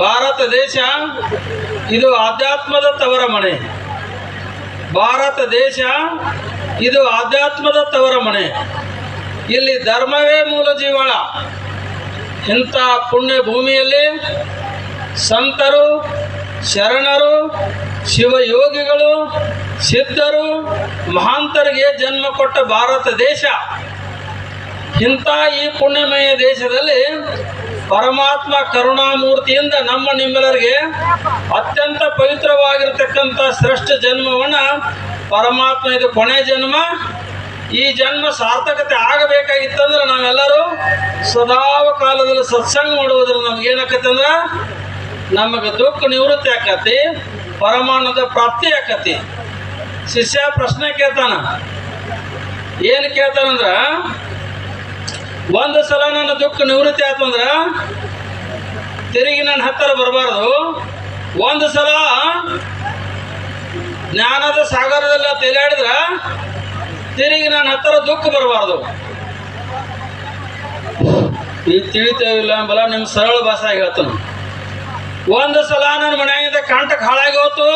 ಭಾರತ ದೇಶ, ಇದು ಆಧ್ಯಾತ್ಮದ ತವರ ಮನೆ. ಭಾರತ ದೇಶ, ಇದು ಆಧ್ಯಾತ್ಮದ ತವರ ಮನೆ. ಇಲ್ಲಿ ಧರ್ಮವೇ ಮೂಲ ಜೀವಳ. ಇಂಥ ಪುಣ್ಯ ಭೂಮಿಯಲ್ಲಿ ಸಂತರು, ಶರಣರು, ಶಿವಯೋಗಿಗಳು, ಸಿದ್ಧರು, ಮಹಾಂತರಿಗೆ ಜನ್ಮ ಕೊಟ್ಟ ಭಾರತ ದೇಶ. ಇಂಥ ಈ ಪುಣ್ಯಮಯ ದೇಶದಲ್ಲಿ ಪರಮಾತ್ಮ ಕರುಣಾಮೂರ್ತಿಯಿಂದ ನಮ್ಮ ನಿಮ್ಮೆಲ್ಲರಿಗೆ ಅತ್ಯಂತ ಪವಿತ್ರವಾಗಿರ್ತಕ್ಕಂಥ ಶ್ರೇಷ್ಠ ಜನ್ಮವನ್ನು ಪರಮಾತ್ಮ ಇದು ಕೊನೆ ಜನ್ಮ. ಈ ಜನ್ಮ ಸಾರ್ಥಕತೆ ಆಗಬೇಕಾಗಿತ್ತಂದ್ರೆ ನಾವೆಲ್ಲರೂ ಸದಾವ ಕಾಲದಲ್ಲಿ ಸತ್ಸಂಗ ಮಾಡುವುದ್ರ ನಮ್ಗೆ ಏನಾಕತ್ತಂದ್ರೆ ನಮಗೆ ದುಃಖ ನಿವೃತ್ತಿ ಆಕತಿ, ಪರಮಾನದ ಪ್ರಾಪ್ತಿ ಆಕತಿ. ಶಿಷ್ಯ ಪ್ರಶ್ನೆ ಕೇಳ್ತಾನ. ಏನು ಕೇಳ್ತಾನಂದ್ರ ಒಂದು ಸಲ ನನ್ನ ದುಃಖ ನಿವೃತ್ತಿ ಆಯ್ತು ಅಂದ್ರೆ ತಿರುಗಿ ನನ್ನ ಹತ್ತಿರ ಬರಬಾರದು. ಒಂದು ಸಲ ಜ್ಞಾನದ ಸಾಗರದಲ್ಲ ತೇಲಾಡಿದ್ರೆ ತಿರುಗಿ ನನ್ನ ಹತ್ತಿರ ದುಃಖ ಬರಬಾರ್ದು. ಈಗ ತಿಳಿತೇವಿಲ್ಲ ಬಲ ನಿಮ್ಮ ಸರಳ ಭಾಷೆ ಹೇಳ್ತಾನೆ. ಒಂದು ಸಲ ನನ್ನ ಮನೆಯಾಗಿದ್ದ ಕಂಟಕ್ಕೆ ಹಾಳಾಗಿ ಹೋತು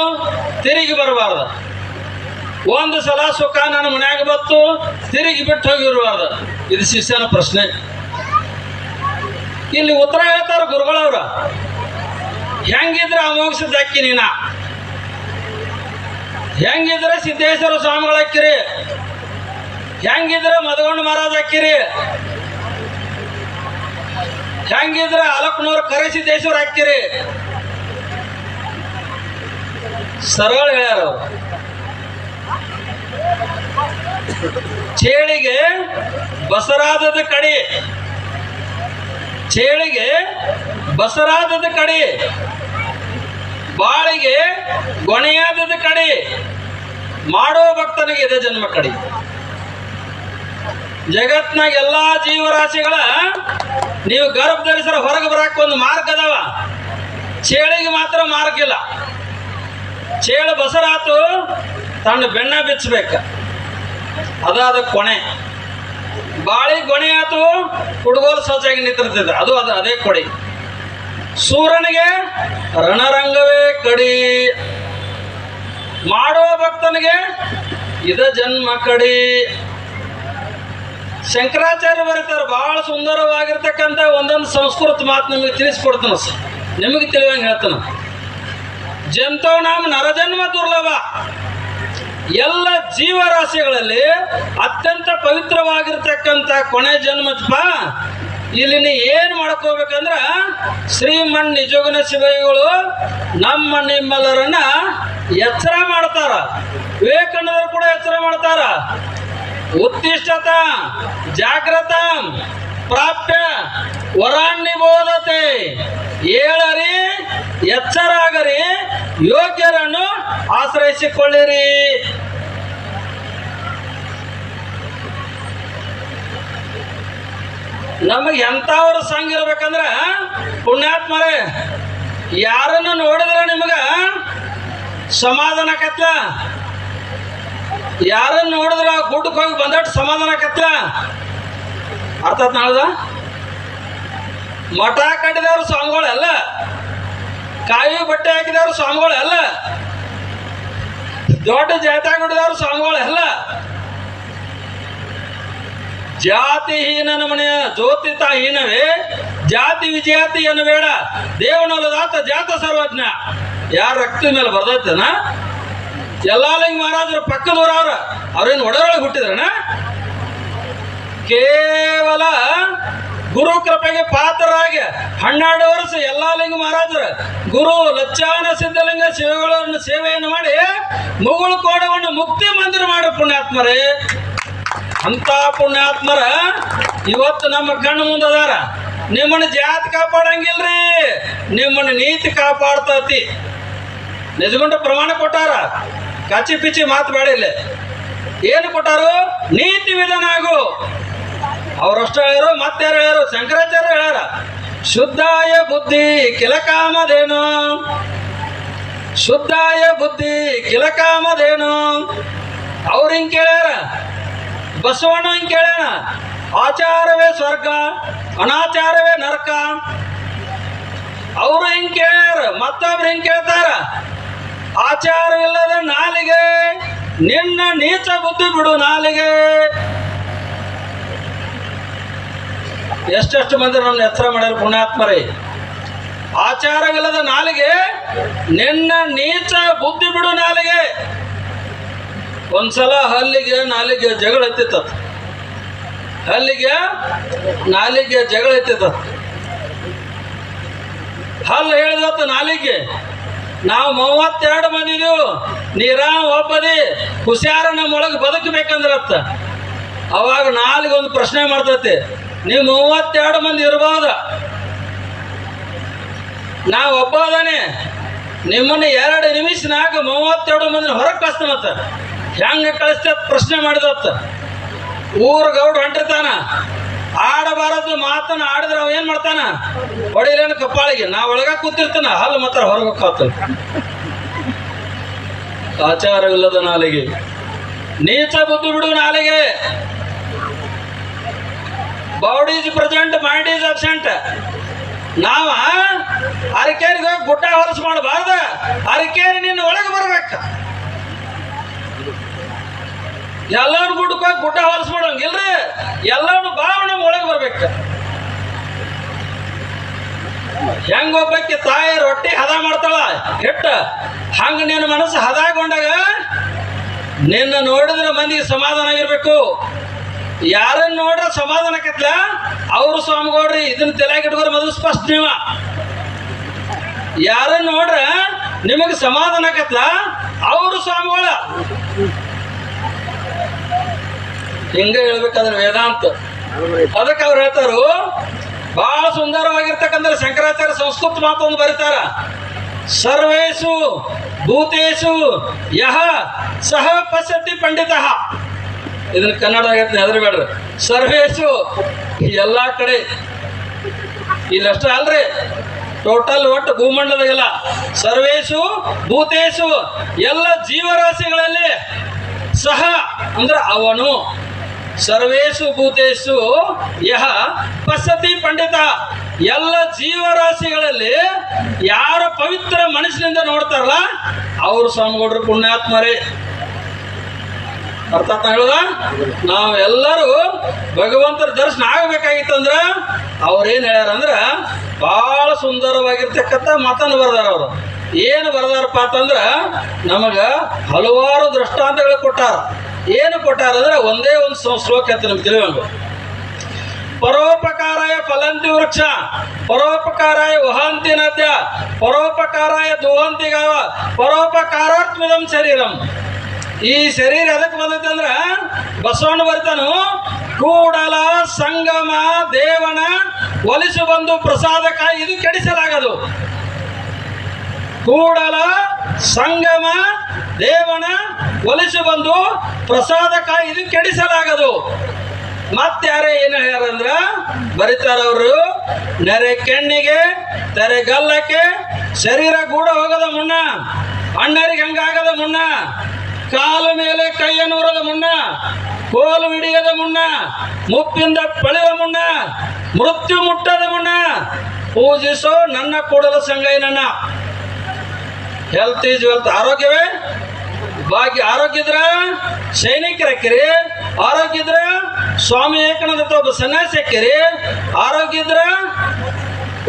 ತಿರುಗಿ ಬರಬಾರ್ದು. ಒಂದು ಸಲ ಸುಖ ನನ್ನ ಮನ್ಯಾಗ ಬತ್ತು, ತಿರುಗಿ ಬಿಟ್ಟು ಹೋಗಿರ್ಬಾರ್ದು ಇದು ಶಿಷ್ಯನ ಪ್ರಶ್ನೆ. ಇಲ್ಲಿ ಉತ್ತರ ಹೇಳ್ತಾರ ಗುರುಗಳವ್ರ ಹೆಂಗಿದ್ರೆ ಅಮೋಘಸಿದ ಅಕ್ಕಿ ನೀನ? ಹೆಂಗಿದ್ರೆ ಸಿದ್ದೇಶ್ವರ ಸ್ವಾಮಿಗಳ ಅಕ್ಕಿರಿ ಹೆಂಗಿದ್ರೆ ಮದಗೊಂಡು ಮಹಾರಾಜ ಅಕ್ಕಿರಿ ಹೆಂಗಿದ್ರೆ ಅಲಕ್ನೂರ್ ಕರೆ ಸಿದ್ದೇಶ್ವರ ಹಾಕಿರಿ? ಸರಳ ಹೇಳ್ಯಾರ ಚೇಳಿಗೆ ಬಸರಾದದ ಕಡೆ. ಚೇಳಿಗೆ ಬಸರಾದದ ಕಡೆ. ಬಾಳಿಗೆ ಗೊಣೆಯಾದದ ಕಡೆ. ಮಾಡೋ ಭಕ್ತನಿಗೆ ಇದೆ ಜನ್ಮ ಕಡೆ. ಜಗತ್ನಾಗ ಎಲ್ಲಾ ಜೀವರಾಶಿಗಳ ನೀವು ಗರ್ಭ ಧರಿಸರ ಹೊರಗೆ ಬರಕ್ಕೆ ಒಂದು ಮಾರ್ಗ ಅದಾವ. ಚೇಳಿಗೆ ಮಾತ್ರ ಮಾರ್ಗ ಇಲ್ಲ. ಚೇಳು ಬಸರಾತು ತನ್ನ ಬೆಣ್ಣ ಬಿಚ್ಚಬೇಕು. ಅದಾದ ಕೊನೆ. ಬಾಳಿ ಗೊಣೆ ಆತು ಹುಡುಗರು ಸಜ್ಜಾಗಿ ನಿಂತಿರ್ತದೆ ಅದು ಅದು ಅದೇ ಕೊಡಿ. ಸೂರ್ಯನಿಗೆ ರಣರಂಗವೇ ಕಡಿ. ಮಾಡುವ ಭಕ್ತನಿಗೆ ಇದ ಜನ್ಮ ಕಡಿ. ಶಂಕರಾಚಾರ್ಯ ಬರೀತಾರೆ ಬಹಳ ಸುಂದರವಾಗಿರ್ತಕ್ಕಂಥ ಒಂದೊಂದು ಸಂಸ್ಕೃತ ಮಾತು ನಿಮಗೆ ತಿಳಿಸ್ಕೊಡ್ತಾನ ನಿಮಗೆ ತಿಳಿಯಂಗೆ ಹೇಳ್ತಾನ. ಜಂತೋ ನಾಮ ನರಜನ್ಮ ದುರ್ಲಭ. ಎಲ್ಲ ಜೀವರಾಶಿಗಳಲ್ಲಿ ಅತ್ಯಂತ ಪವಿತ್ರವಾಗಿರ್ತಕ್ಕಂಥ ಕೊನೆ ಜನ್ಮಪ್ಪ ಇಲ್ಲಿ ನೀ ಏನು ಮಾಡ್ಕೋಬೇಕಂದ್ರ ಶ್ರೀಮನ್ ನಿಜಗುನ ಶಿವಗಳು ನಮ್ಮ ನಿಮ್ಮೆಲ್ಲರನ್ನ ಎಚ್ಚರ ಮಾಡ್ತಾರ. ವಿವೇಕಾನಂದರು ಕೂಡ ಎಚ್ಚರ ಮಾಡ್ತಾರ. ಉತ್ತಿಷ್ಟತ ಜಾಗ್ರತ ಪ್ರಾಪ್ಯ ವರಾನ್ನಿಬೋಧತೆ ಏಳರಿ, ಎಚ್ಚರಾಗರಿ, ಯೋಗ್ಯರನ್ನು ಆಶ್ರಯಿಸಿಕೊಳ್ಳಿರಿ. ನಮಗೆ ಎಂಥವ್ರ ಸಂಘ ಇರ್ಬೇಕಂದ್ರೆ, ಪುಣ್ಯಾತ್ಮರೇ, ಯಾರನ್ನು ನೋಡಿದ್ರೆ ನಿಮಗೆ ಸಮಾಧಾನ ಕತ್ಲ ಯಾರನ್ನು ನೋಡಿದ್ರೆ ಗುಡ್ಡಕ್ಕೆ ಹೋಗಿ ಬಂದಟ್ಟು ಸಮಾಧಾನ ಆಕತ್ಲ ಅರ್ಥ ನಾಳ್ದ? ಮಠ ಕಟ್ಟಿದವ್ರು ಸ್ವಾಮಿಗಳು ಅಲ್ಲ. ಕಾಯಿ ಬಟ್ಟೆ ಹಾಕಿದವ್ರು ಸ್ವಾಮಿಗಳು ಅಲ್ಲ. ದೊಡ್ಡ ಜಾತ ಹೊಡೆದವ್ರು ಸ್ವಾಮಿಗಳು ಅಲ್ಲ. ಜಾತಿಹೀನನ ಮನೆಯ ಜ್ಯೋತಿತ ಹೀನವೇ ಜಾತಿ ವಿಜಾತಿ ಏನು ಬೇಡ ದೇವನಲ್ಲದಾತ ಜಾತ ಸರ್ವಜ್ಞ. ಯಾರ ರಕ್ತ ಮೇಲೆ ಬರ್ದೈತನ? ಯಲ್ಲಾಲಿಂಗ ಮಹಾರಾಜರ ಪಕ್ಕದವ್ರು ಅವ್ರ ಅವ್ರೇನು ಒಡರೊಳಗೆ ಹುಟ್ಟಿದ್ರಣ ಕೇವಲ ಗುರು ಕೃಪೆಗೆ ಪಾತ್ರರಾಗಿ ಹನ್ನೆರಡು ವರ್ಷ ಯಲ್ಲಾಲಿಂಗ ಮಹಾರಾಜರು ಗುರು ಲಚ್ಚಾನ ಸಿದ್ಧಲಿಂಗ ಸೇವೆಗಳನ್ನು ಸೇವೆಯನ್ನು ಮಾಡಿ ಮುಗುಳು ಕೋಡವನ್ನು ಮುಕ್ತಿ ಮಂದಿರ ಮಾಡಿ ಪುಣ್ಯಾತ್ಮರೇ. ಅಂತ ಪುಣ್ಯಾತ್ಮರ ಇವತ್ತು ನಮ್ಮ ಕಣ್ಣು ಮುಂದದಾರ ನಿಮ್ಮನ್ನ ಜಾತಿ ಕಾಪಾಡಂಗಿಲ್ರಿ. ನಿಮ್ಮನ್ನ ನೀತಿ ಕಾಪಾಡ್ತತಿ. ನಿಜಗೊಂಡ ಪ್ರಮಾಣ ಕೊಟ್ಟಾರ. ಕಚಿ ಪಿಚಿ ಮಾತು ಬೇಡ ಏನು ಕೊಟ್ಟಾರು? ನೀತಿ ವಿಧಾನ ಆಗು. ಅವರಷ್ಟು ಹೇಳ್ಯಾರು ಮತ್ತಾರು ಹೇಳ್ಯಾರು ಶಂಕರಾಚಾರ್ಯ ಹೇಳ್ಯಾರ ಶುದ್ಧಾಯ ಬುದ್ಧಿ ಕಿಲಕಾಮದೇನು ಶುದ್ಧಾಯ ಬುದ್ಧಿ ಕಿಲಕಾಮದೇನು ಅವ್ರ ಹಿಂಗೆ ಕೇಳ್ಯಾರ? ಬಸವಣ್ಣ ಹಿಂಗೆ ಕೇಳ್ಯಾನ? ಆಚಾರವೇ ಸ್ವರ್ಗ, ಅನಾಚಾರವೇ ನರಕ. ಅವರು ಹಿಂಗೆ ಕೇಳ್ಯಾರ? ಮತ್ತೊಬ್ರು ಹಿಂಗ್ ಕೇಳ್ತಾರ? ಇಲ್ಲದ ನಾಲಿಗೆ, ನಿನ್ನ ನೀಚ ಬುದ್ಧಿ ಬಿಡು ನಾಲಿಗೆ. ಎಷ್ಟೆಷ್ಟು ಮಂದಿ ನನ್ನ ಎತ್ತರ ಮಾಡ್ಯಾರ ಪುಣ್ಯಾತ್ಮರೇ? ಆಚಾರವಿಲ್ಲದ ನಾಲಿಗೆ ನಿನ್ನ ನೀಚ ಬುದ್ಧಿ ಬಿಡು ನಾಲಿಗೆ. ಒಂದ್ಸಲ ಹಲ್ಲಿಗೆ ನಾಲಿಗೆ ಜಗಳ ಎತ್ತಿತ್ತ ಹಲ್ಲಿಗೆ ನಾಲಿಗೆ ಜಗಳ ಎತ್ತಿತ್ತ ಹಲ್ಲು ಹೇಳಿದತ್ತ ನಾಲಿಗೆ, ನಾವು ಮೂವತ್ತೆರಡು ನೀರಾಮ್ ನೀರಾಮ ಒಬ್ಬದಿ ಹುಷಾರ ನಮ್ಮೊಳಗೆ ಬದುಕಬೇಕಂದ್ರತ್ತ. ಅವಾಗ ನಾಲಿಗೆ ಒಂದು ಪ್ರಶ್ನೆ ಮಾಡ್ತೈತಿ ನೀವು ಮೂವತ್ತೆರಡು ಮಂದಿ ಇರ್ಬೋದು. ನಾ ಒಬ್ಬ ಅದಾನೆ ನಿಮ್ಮನ್ನು ಎರಡು ನಿಮಿಷನಾಗ ಮೂವತ್ತೆರಡು ಮಂದಿನ ಹೊರಗೆ ಕಳಿಸ್ತಾನತ್ತ ಹೆಂಗೆ ಕಳಿಸ್ತ ಪ್ರಶ್ನೆ ಮಾಡಿದತ್ತ ಊರ ಗೌಡ ಹೊಂಟಿರ್ತಾನ. ಆಡಬಾರದು ಮಾತನ್ನ ಆಡಿದ್ರೆ ಅವ ಏನು ಮಾಡ್ತಾನ? ಹೊಡಿಲೇನು ಕಪ್ಪಾಳಿಗೆ, ನಾ ಒಳಗ ಕೂತಿರ್ತಾನ, ಹಲ್ಲು ಮಾತ್ರ ಹೊರಗೆ ಹೋಗ್ತಾನ ಆಚಾರವಿಲ್ಲದ ನಾಲಿಗೆ. ನೀಚ ಬುದ್ಧಿ ಬಿಡು ನಾಲಿಗೆ. Body is present mind is absent ನಾವ ಅರಕೇರಿಗೆ ಹೋಗಿ ಗುಡ್ಡ ಹೊಲಸು ಮಾಡಬಾರ್ದ. ಅರಕೇರಿ ನಿನ್ನ ಒಳಗೆ ಬರ್ಬೇಕ. ಎಲ್ಲಾರು ಗುಡ್ಡಕ್ಕೆ ಹೋಗಿ ಗುಡ್ಡ ಹೊಲಸು ಮಾಡೋಂಗಿಲ್ರಿ? ಎಲ್ಲಾನು ಬಾವ ನಮ್ಮ ಒಳಗೆ ಬರ್ಬೇಕ. ಹೆಂಗ ಒಬ್ಬಕ್ಕೆ ತಾಯಿ ರೊಟ್ಟಿ ಹದ ಮಾಡ್ತಾಳ? ಹಿಟ್ಟ, ಹಂಗ ನಿನ್ನ ಮನಸ್ಸು ಹದಾಗೊಂಡಾಗ ನಿನ್ನ ನೋಡಿದ್ರೆ ಮಂದಿಗೆ ಸಮಾಧಾನ ಆಗಿರ್ಬೇಕು. ಯಾರನ್ನ ನೋಡ್ರ ಸಮಾಧಾನ ಕತ್ಲ ಅವ್ರು ಸ್ವಾಮಿಗೌಡ್ರಿ ಇದನ್ನ ತಲೆಯಾಗ ಇಟ್ಕೋರಿ ಮೊದಲು ಸ್ಪಷ್ಟ ನೀವ. ಯಾರನ್ನ ನೋಡ್ರ ನಿಮಗೆ ಸಮಾಧಾನ ಕತ್ಲ ಅವರು ಸ್ವಾಮಿಗಳ. ಹಿಂಗ ಹೇಳ್ಬೇಕಾದ್ರೆ ವೇದಾಂತ. ಅದಕ್ಕೆ ಅವ್ರು ಹೇಳ್ತಾರು ಬಹಳ ಸುಂದರವಾಗಿರ್ತಕ್ಕಂಥ ಶಂಕರಾಚಾರ್ಯ ಸಂಸ್ಕೃತ ಮಾತೊಂದು ಬರೀತಾರ. ಸರ್ವೇಶು ಭೂತೇಶು ಯಹ ಸಹ ಪಶ್ಯತಿ ಪಂಡಿತ. ಇದನ್ನ ಕನ್ನಡ ಆಗತ್ತೆ ಬೇಡ ಸರ್ವೇಶು, ಎಲ್ಲ ಕಡೆ. ಇಲ್ಲಷ್ಟ ಅಲ್ರಿ. ಟೋಟಲ್ ಒಟ್ಟು ಭೂಮಂಡಲದಾಗೆಲ್ಲ. ಸರ್ವೇಶು, ಭೂತೇಶು, ಎಲ್ಲ ಜೀವರಾಶಿಗಳಲ್ಲಿ ಸಹ ಅಂದ್ರೆ ಅವನು. ಸರ್ವೇಶು, ಭೂತೇಶು, ಯಹ ಪಸತಿ ಪಂಡಿತ. ಎಲ್ಲ ಜೀವರಾಶಿಗಳಲ್ಲಿ ಯಾರ ಪವಿತ್ರ ಮನಸ್ಸಿನಿಂದ ನೋಡ್ತಾರಲ್ಲ, ಅವರು ಸ್ವಾಮಿಗೌಡರು ಪುಣ್ಯಾತ್ಮರೇ. ಅರ್ಥ ಹೇಳುದ ನಾವೆಲ್ಲರೂ ಭಗವಂತರ ದರ್ಶನ ಆಗಬೇಕಾಗಿತ್ತಂದ್ರ ಅವ್ರೇನು ಹೇಳ್ಯಾರ ಅಂದ್ರ ಭಾಳ ಸುಂದರವಾಗಿರ್ತಕ್ಕಂಥ ಮಾತನ್ನು ಬರ್ದಾರ ಅವರು. ಏನು ಬರ್ದಾರಪ್ಪ ಅಂತಂದ್ರೆ ನಮಗೆ ಹಲವಾರು ದೃಷ್ಟಾಂತಗಳು ಕೊಟ್ಟಾರ. ಏನು ಕೊಟ್ಟಾರ ಅಂದ್ರೆ ಒಂದೇ ಒಂದು ಶ್ಲೋ- ಶ್ಲೋಕ ಅಂತ ನಮ್ಗೆ ತಿಳಿಯಂಗ ಪರೋಪಕಾರಾಯ ಫಲಂತಿ ವೃಕ್ಷ, ಪರೋಪಕಾರಾಯ ವಹಂತಿ ನದ್ಯ, ಪರೋಪಕಾರಾಯ ದುಹಂತಿ ಗಾವ, ಪರೋಪಕಾರಾತ್ಮದಂ ಶರೀರಂ. ಈ ಶರೀರ ಎದಕ್ಕೆ ಬಂದೈತೆ ಅಂದ್ರ ಬಸವಣ್ಣ ಬರ್ತಾನು, ಕೂಡಲ ಸಂಗಮ ದೇವನ ಒಲಿಸು ಬಂದು ಪ್ರಸಾದಕ್ಕಾಗಿ ಇದು ಕೆಡಿಸಲಾಗದು. ಕೂಡಲ ಸಂಗಮ ದೇವನ ಒಲಿಸು ಬಂದು ಪ್ರಸಾದಕ್ಕಾಗಿ ಇದು ಕೆಡಿಸಲಾಗದು. ಮತ್ತಾರ ಏನು ಹೇಳ್ಯಾರಂದ್ರ ಬರೀತಾರವರು ನೆರೆ ಕೆಣ್ಣಿಗೆ, ತೆರೆ ಗಲ್ಲಕ್ಕೆ, ಶರೀರ ಗೂಡ ಹೋಗದ ಮುನ್ನ, ಅಣ್ಣರಿಗೆ ಹಂಗಾಗದ ಮುನ್ನ ಕಾಲು ಮೇಲೆ ಕೈಯನ್ನು ಉರದ ಮುನ್ನ, ಕೋಲು ಹಿಡಿಯದ ಮುನ್ನ ಮುಪ್ಪಿಂದ ಪಳೆಯುವ ಮುನ್ನ, ಮೃತ್ಯು ಮುಟ್ಟದ ಮುನ್ನ ಪೂಜಿಸೋ ನನ್ನ ಕೂಡಲ ನನ್ನ. ಹೆಲ್ತ್ ಈಸ್ ವೆಲ್ತ್ ಆರೋಗ್ಯವೇ? ಬಾಕಿ ಆರೋಗ್ಯ ಇದ್ರ ಸೈನಿಕರ ಹಾಕಿರಿ ಆರೋಗ್ಯ ಇದ್ರ ಸ್ವಾಮಿ ಏಕನಂದ ಒಬ್ಬ ಸನ್ಯಾಸಿ ಹಾಕಿರಿ ಆರೋಗ್ಯ ಇದ್ರ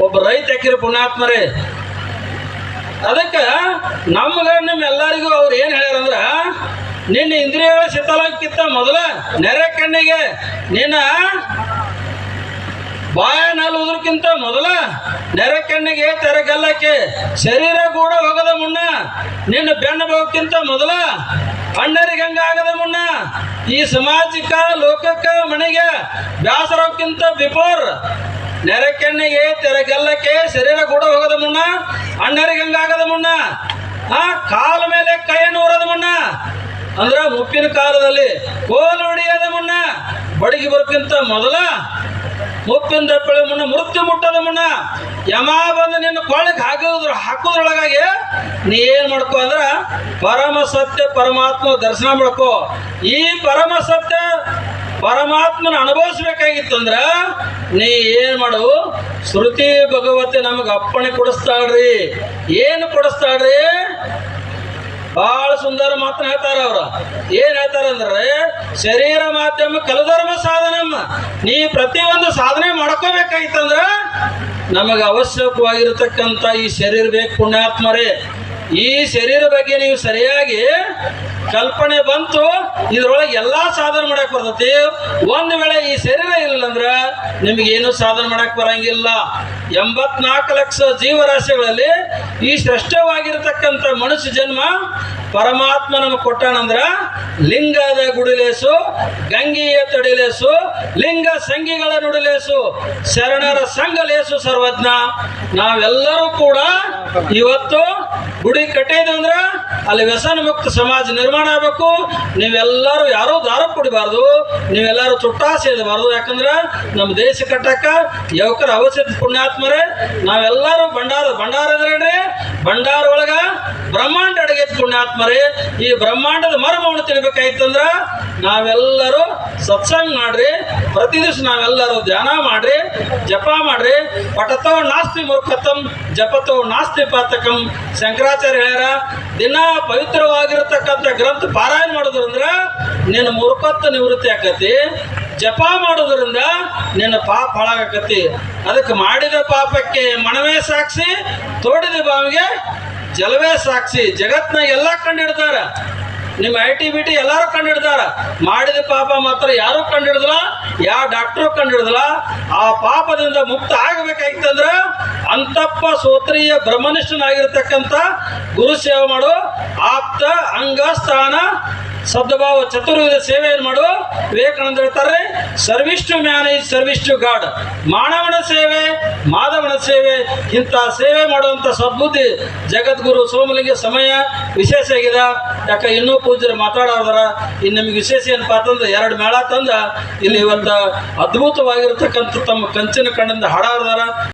ಒಬ್ಬ ರೈತ ಹಾಕಿರಿ ಪುಣ್ಯಾತ್ಮರೇ. ಅದಕ್ಕೆ ನಮ್ಗ ನಿಮ್ಮೆಲ್ಲರಿಗೂ ಅವ್ರು ಏನು ಹೇಳ್ಯಾರಂದ್ರ ನಿನ್ನ ಇಂದ್ರಿಯಗಳ ಶಿಥಲಕ್ಕಿಂತ ಮೊದಲ ನೆರೆ ಕಣ್ಣಿಗೆ ನಿನ್ನ ಬಾಯನಲ್ಲಿ ಉದ್ರಕ್ಕಿಂತ ಮೊದಲ ನೆರೆ ಕಣ್ಣಿಗೆ ತೆರೆಗಲ್ಲಕ್ಕೆ ಶರೀರ ಕೂಡ ಹೋಗದ ಮುನ್ನ ನಿನ್ನ ಬೆನ್ನ ಬೋಕ್ಕಿಂತ ಮೊದಲ ಅಣ್ಣರಿಗೆ ಹಂಗಾಗದ ಮುನ್ನ ಈ ಸಾಮಾಜಿಕ ಲೋಕಕ್ಕ, ಮನೆಗೆ ಬ್ಯಾಸರೋಕ್ಕಿಂತ ಬಿಫೋರ್ ನೆರೆ ಕೆಣ್ಣಿಗೆ ತೆರೆಗಲ್ಲಕ್ಕೆ ಶರೀರ ಕೂಡ ಹೋಗದ ಮುನ್ನ ಅಣ್ಣರಿಗೆ ಹಂಗಾಗದ ಮುನ್ನ, ಆ ಕಾಲ ಮೇಲೆ ಕೈಯನ್ನು ಊರದ ಮುನ್ನ, ಅಂದ್ರ ಮುಪ್ಪಿನ ಕಾಲದಲ್ಲಿ ಕೋಲು ಹೊಡೆಯದ ಮುನ್ನ, ಬಡಗಿ ಬರೋಕ್ಕಿಂತ ಮೊದಲ ಮುಪ್ಪಿನ ದಪ್ಪಳ ಮುನ್ನ ಮೃತ್ಯು ಮುಟ್ಟದ ಮುನ್ನ, ಯಮ ಬಂದು ನಿನ್ನ ಕೊಳ್ಳಕ್ಕೆ ಹಾಕೋದ್ರ, ಹಾಕೋದ್ರೊಳಗಾಗಿ ನೀ ಏನ್ ಮಾಡ್ಕೋ ಅಂದ್ರ ಪರಮ ಸತ್ಯ ಪರಮಾತ್ಮ ದರ್ಶನ ಮಾಡ್ಕೋ. ಈ ಪರಮ ಸತ್ಯ ಪರಮಾತ್ಮನ ಅನುಭವಿಸ್ಬೇಕಾಗಿತ್ತಂದ್ರ ನೀ ಏನ್ ಮಾಡು, ಶ್ರುತಿ ಭಗವತಿ ನಮಗೆ ಅಪ್ಪಣೆ ಕೊಡಿಸ್ತಾಳ್ರಿ. ಏನು ಕೊಡಿಸ್ತಾಳ್ರಿ? ಬಹಳ ಸುಂದರ ಮಾತನ್ನ ಹೇಳ್ತಾರ ಅವ್ರ. ಏನ್ ಹೇಳ್ತಾರ ಅಂದ್ರೆ, ಶರೀರ ಮಾಧ್ಯಮ ಕಲಧರ್ಮ ಸಾಧನಮ್ಮ. ನೀ ಪ್ರತಿಯೊಂದು ಸಾಧನೆ ಮಾಡ್ಕೋಬೇಕಾಗಿತ್ತಂದ್ರ, ನಮಗೆ ಅವಶ್ಯಕವಾಗಿರತಕ್ಕಂಥ ಈ ಶರೀರ ಬೇಕು ಪುಣ್ಯಾತ್ಮರೇ. ಈ ಶರೀರ ಬಗ್ಗೆ ನೀವು ಸರಿಯಾಗಿ ಕಲ್ಪನೆ ಬಂತು, ಇದ್ರೊಳಗೆ ಎಲ್ಲಾ ಸಾಧನೆ ಮಾಡಕ್ ಬರ್ತತಿ. ಒಂದ್ ವೇಳೆ ಈ ಶರೀರ ಇಲ್ಲ ಅಂದ್ರ ನಿಮ್ಗೆ ಏನು ಸಾಧನೆ ಮಾಡಕ್ ಬರಂಗಿಲ್ಲ. ಎಂಬತ್ನಾಲ್ಕು ಲಕ್ಷ ಜೀವರಾಶಿಗಳಲ್ಲಿ ಈ ಶ್ರೇಷ್ಠವಾಗಿರತಕ್ಕಂಥ ಮನುಷ್ಯ ಜನ್ಮ ಪರಮಾತ್ಮ ನಮಗೆ ಕೊಟ್ಟಾನಂದ್ರ ಲಿಂಗದ ಗುಡಿಲೇಸು, ಗಂಗೆಯ ತಡಿಲೇಸು, ಲಿಂಗ ಸಂಗಿಗಳ ನುಡಿಲೇಸು, ಶರಣರ ಸಂಘ ಲೇಸು ಸರ್ವಜ್ಞ. ನಾವೆಲ್ಲರೂ ಕೂಡ ಇವತ್ತು ಗುಡಿ ಕಟ್ಟಿದಂದ್ರ ಅಲ್ಲಿ ವ್ಯಸನ ಮುಕ್ತ ಸಮಾಜ ನಿರ್ಮಾಣ ಆಗ್ಬೇಕು. ನೀವೆಲ್ಲರೂ ಯಾರೋ ದಾರ ಕುಡಿಬಾರ್ದು. ನೀವೆಲ್ಲರೂ ಚುಟ್ಟಾ ಸೇದಬಾರ್ದು ಯಾಕಂದ್ರೆ ನಮ್ಮ ದೇಶ ಕಟ್ಟಕ ಯುವಕರ ಅವಶ್ಯಕ ಪುಣ್ಯಾತ್ಮರೇ. ನಾವೆಲ್ಲರೂ ಭಂಡಾರ ಭಂಡಾರ ಅಂದ್ರೆ ಭಂಡಾರ ಒಳಗ ಬ್ರಹ್ಮಾಂಡ ಅಡಗೆ ಪುಣ್ಯಾತ್ಮರೇ. ಈ ಬ್ರಹ್ಮಾಂಡದ ಮರ್ಮವನ್ನು ತಿನ್ಬೇಕಾಯ್ತಂದ್ರ ನಾವೆಲ್ಲರೂ ಸತ್ಸಂಗ ಮಾಡ್ರಿ. ಪ್ರತಿ ದಿವಸ ನಾವೆಲ್ಲರೂ ಧ್ಯಾನ ಮಾಡ್ರಿ, ಜಪ ಮಾಡ್ರಿ. ಪಟತೋ ನಾಸ್ತಿ ಮೂರ್ಖತಂ, ಜಪತೋ ನಾಸ್ತಿ ಪಾತಕಂ. ಶಂಕರಾಚಾರ್ಯ ಹೇಳ್ಯಾರ, ದಿನ ಪವಿತ್ರವಾಗಿರತಕ್ಕಂಥ ಗ್ರಂಥ ಪಾರಾಯಣ ಮಾಡೋದ್ರಿಂದ ನಿನ್ನ ಮೂರ್ಖತ್ವ ನಿವೃತ್ತಿ ಆಕತಿ, ಜಪ ಮಾಡೋದ್ರಿಂದ ನಿನ್ನ ಪಾಪ ಹಾಳಾಗಕತಿ. ಅದಕ್ಕೆ ಮಾಡಿದ ಪಾಪಕ್ಕೆ ಮನವೇ ಸಾಕ್ಷಿ, ತೋಡಿದ ಬಾವಿಗೆ ಜಲವೇ ಸಾಕ್ಷಿ. ಜಗತ್ನ ಎಲ್ಲ ಕಂಡಿಡ್ತಾರ. ನಿಮ್ಮ ಐ ಟಿ ಬಿ ಟಿ ಎಲ್ಲರೂ ಕಂಡಿಡ್ತಾರ. ಮಾಡಿದ ಪಾಪ ಮಾತ್ರ ಯಾರೂ ಕಂಡಿಡ್ದಲ್ಲ ಯಾವ ಡಾಕ್ಟ್ರು ಕಂಡಿಡ್ದಲ್ಲ ಆ ಪಾಪದಿಂದ ಮುಕ್ತ ಆಗಬೇಕಾಗಿತ್ತಂದ್ರ ಅಂತಪ್ಪ ಸೋತ್ರೀಯ ಬ್ರಹ್ಮನಿಷ್ಠನಾಗಿರ್ತಕ್ಕಂಥ ಗುರು ಸೇವೆ ಮಾಡೋ. ಆಪ್ತ ಅಂಗ ಸ್ಥಾನ ಸದ್ಭಾವ ಚತುರ್ವಿಧ ಸೇವೆಯನ್ನು ಮಾಡು? ವಿವೇಕಾನಂದ ಹೇಳ್ತಾರೆ ಸರ್ವಿಷ್ಟು ಮ್ಯಾನೇಜ್ ಸರ್ವಿಷ್ಟು ಗಾಡ್. ಮಾನವನ ಸೇವೆ, ಮಾಧವನ ಸೇವೆ, ಇಂಥ ಸೇವೆ ಮಾಡುವಂಥ ಸದ್ಬುದ್ಧಿ ಜಗದ್ಗುರು ಸೋಮಲಿಂಗ ಸಮಯ ವಿಶೇಷ ಆಗಿದೆ. ಯಾಕೆ ಇನ್ನೂ ಪೂಜ್ಯರು ಮಾತಾಡೋದ್ರ ಇನ್ನು ನಿಮ್ಗೆ ವಿಶೇಷ ಏನಪ್ಪ ಅಂತಂದ್ರೆ ಎರಡು ಮೇಳ ತಂದ, ಇಲ್ಲಿ ಒಂದು ಅದ್ಭುತವಾಗಿರ್ತಕ್ಕಂಥ ತಮ್ಮ ಕಂಚಿನ ಕಣ್ಣಿಂದ ಹಾಡಾಡ್ದಾರ